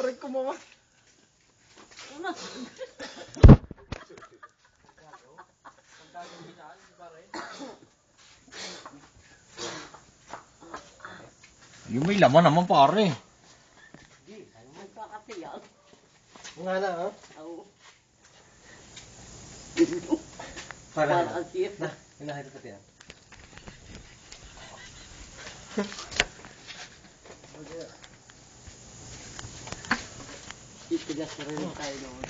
Aray ko mama. Ano? Yung may laman naman pare. Nagkakatiyak. Nga na, oh. Oo. Para. Para. Na, inahin ko pati yan. Titigas na rin tayo noon.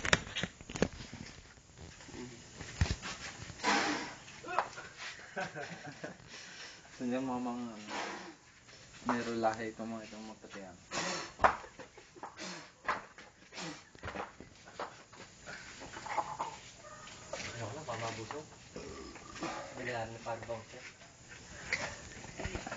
So yung mga mga meron lahi itong mga itong mapatiyan. Ano ko lang, pamabusog. Biglaan na parang bang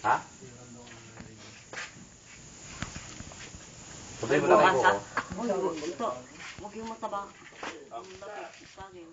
Ha? Sabi mo lang Bukas ko. ah. Uy, ito. Huwag yung mataba. Ang lapit sa akin.